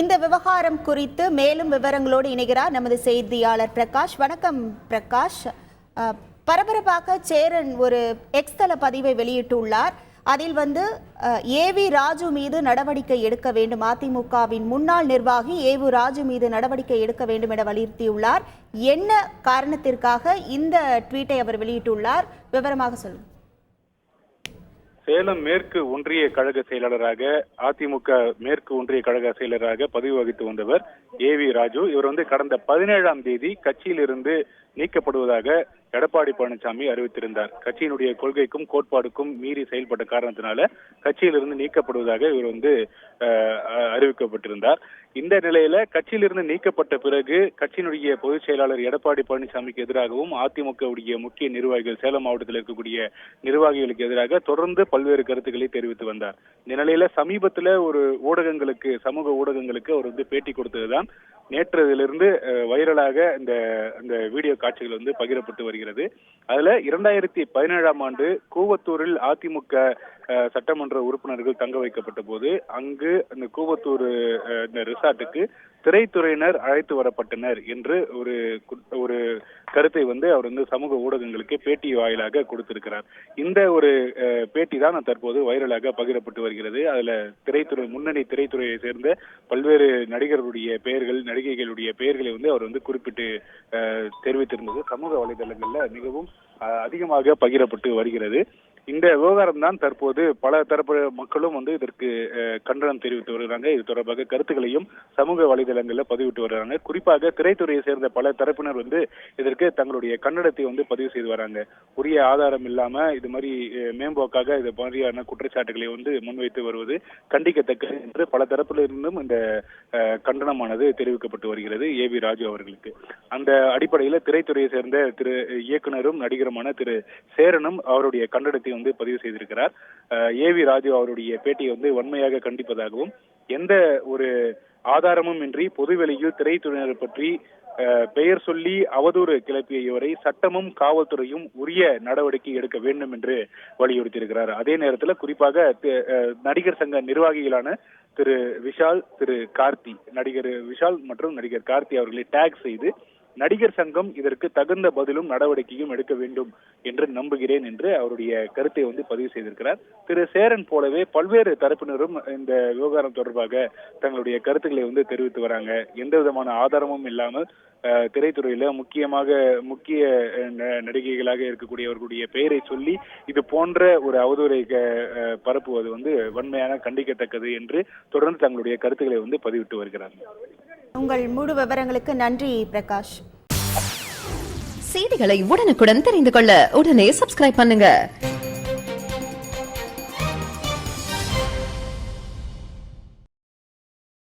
இந்த விவகாரம் குறித்து மேலும் விவரங்களோடு இணைகிறார் நமது செய்தியாளர் பிரகாஷ். வணக்கம் பிரகாஷ். பரபரப்பாக சேரன் ஒரு எக்ஸ்தல பதிவை வெளியிட்டுள்ளார். அதில் வந்து ஏவி ராஜு மீது நடவடிக்கை எடுக்க வேண்டும். அதிமுகவின் முன்னாள் நிர்வாகி ஏவு ராஜு மீது நடவடிக்கை எடுக்க வேண்டும் என வலியுறுத்தியுள்ளார். என்ன காரணத்திற்காக இந்த ட்வீட்டை அவர் வெளியிட்டுள்ளார்? விவரமாக சொல்லுங்கள் சேலம் மேற்கு ஒன்றிய கழக செயலாளராக அதிமுக மேற்கு ஒன்றிய கழக செயலராக பதிவு வகித்து வந்தவர் ஏ வி ராஜு. இவர் வந்து கடந்த பதினேழாம் தேதி கட்சியிலிருந்து நீக்கப்படுவதாக எடப்பாடி பழனிசாமி அறிவித்திருந்தார். கட்சியினுடைய கொள்கைக்கும் கோட்பாடுக்கும் மீறி செயல்பட்ட காரணத்தினால கட்சியிலிருந்து நீக்கப்படுவதாக இவர் வந்து அறிவிக்கப்பட்டிருந்தார். இந்த நிலையில கட்சியிலிருந்து நீக்கப்பட்ட பிறகு கட்சியினுடைய பொதுச் செயலாளர் எடப்பாடி பழனிசாமிக்கு எதிராகவும் அதிமுகவுடைய முக்கிய நிர்வாகிகள் சேலம் மாவட்டத்தில் இருக்கக்கூடிய நிர்வாகிகளுக்கு எதிராக தொடர்ந்து பல்வேறு கருத்துக்களை தெரிவித்து வந்தார். இந்த நிலையில சமீபத்துல ஒரு ஊடகங்களுக்கு சமூக ஊடகங்களுக்கு அவர் வந்து பேட்டி கொடுத்ததுதான் நேற்றதிலிருந்து வைரலாக இந்த இந்த வீடியோ காட்சிகள் வந்து பகிரப்பட்டு வருகிறது. அதுல இரண்டாயிரத்தி பதினேழாம் ஆண்டு கூவத்தூரில் அதிமுக சட்டமன்ற உறுப்பினர்கள் தங்க வைக்கப்பட்ட போது அங்கு அந்த கூவத்தூர் இந்த ரிசார்ட்டுக்கு திரைத்துறையினர் அழைத்து வரப்பட்டனர் என்று ஒரு கருத்தை வந்து அவர் வந்து சமூக ஊடகங்களுக்கு பேட்டி வாயிலாக கொடுத்திருக்கிறார். இந்த ஒரு பேட்டி தான் தற்போது வைரலாக பகிரப்பட்டு வருகிறது. அதுல திரைத்துறை முன்னணி திரைத்துறையை சேர்ந்த பல்வேறு நடிகர்களுடைய பெயர்கள் நடிகைகளுடைய பெயர்களை வந்து அவர் வந்து குறிப்பிட்டு தெரிவித்திருந்தது. சமூக வலைதளங்கள்ல மிகவும் அதிகமாக பகிரப்பட்டு வருகிறது. இந்த விவகாரம் தான் தற்போது பல தரப்பு மக்களும் வந்து இதற்கு கண்டனம் தெரிவித்து வருகிறாங்க. இது தொடர்பாக கருத்துக்களையும் சமூக வலைதளங்களில் பதிவிட்டு வருகிறாங்க. குறிப்பாக திரைத்துறையை சேர்ந்த பல தரப்பினர் வந்து இதற்கு தங்களுடைய கண்டனத்தை வந்து பதிவு செய்து வராங்க. உரிய ஆதாரம் இல்லாம இது மாதிரி மேம்போக்காக இது மாதிரியான குற்றச்சாட்டுகளை வந்து முன்வைத்து வருவது கண்டிக்கத்தக்கது என்று பல தரப்பிலிருந்தும் இந்த கண்டனமானது தெரிவிக்கப்பட்டு வருகிறது. ஏ வி ராஜு அவர்களுக்கு. அந்த அடிப்படையில் திரைத்துறையை சேர்ந்த திரு இயக்குனரும் நடிகருமான திரு சேரனும் அவருடைய கண்டனத்தை வந்து பதிவு செய்திருக்கிறார். ஏ வி ராஜு அவருடைய பேட்டியை வந்து வன்மையாக கண்டிப்பதாகவும் எந்த ஒரு ஆதாரமும் இன்றி பொதுவெளியில் திரைத்துறையினர் பற்றி பெயர் சொல்லி அவதூறு கிளப்பிய இவரை சட்டமும் காவல்துறையும் உரிய நடவடிக்கை எடுக்க வேண்டும் என்று வலியுறுத்தியிருக்கிறார். அதே நேரத்தில் குறிப்பாக நடிகர் சங்க நிர்வாகிகளான திரு விஷால் திரு கார்த்தி நடிகர் விஷால் மற்றும் நடிகர் கார்த்தி அவர்களை டேக் செய்து நடிகர் சங்கம் இதற்கு தகுந்த பதிலும் நடவடிக்கையும் எடுக்க வேண்டும் என்று நம்புகிறேன் என்று அவருடைய கருத்தை வந்து பதிவு செய்திருக்கிறார். திரு சேரன் போலவே பல்வேறு தரப்பினரும் இந்த விவகாரம் தொடர்பாக தங்களுடைய கருத்துக்களை வந்து தெரிவித்து வராங்க. எந்த விதமான ஆதாரமும் இல்லாமல் அஹ், திரைத்துறையில முக்கியமாக முக்கிய ந- நடிகைகளாக இருக்கக்கூடியவர்களுடைய பெயரை சொல்லி இது போன்ற ஒரு அவதூறை அஹ், பரப்புவது வந்து வன்மையான கண்டிக்கத்தக்கது என்று தொடர்ந்து தங்களுடைய கருத்துக்களை வந்து பதிவிட்டு வருகிறார்கள். உங்கள் முழு விவரங்களுக்கு நன்றி பிரகாஷ். செய்திகளை உடனுக்குடன் தெரிந்து கொள்ள உடனே சப்ஸ்கிரைப் பண்ணுங்க.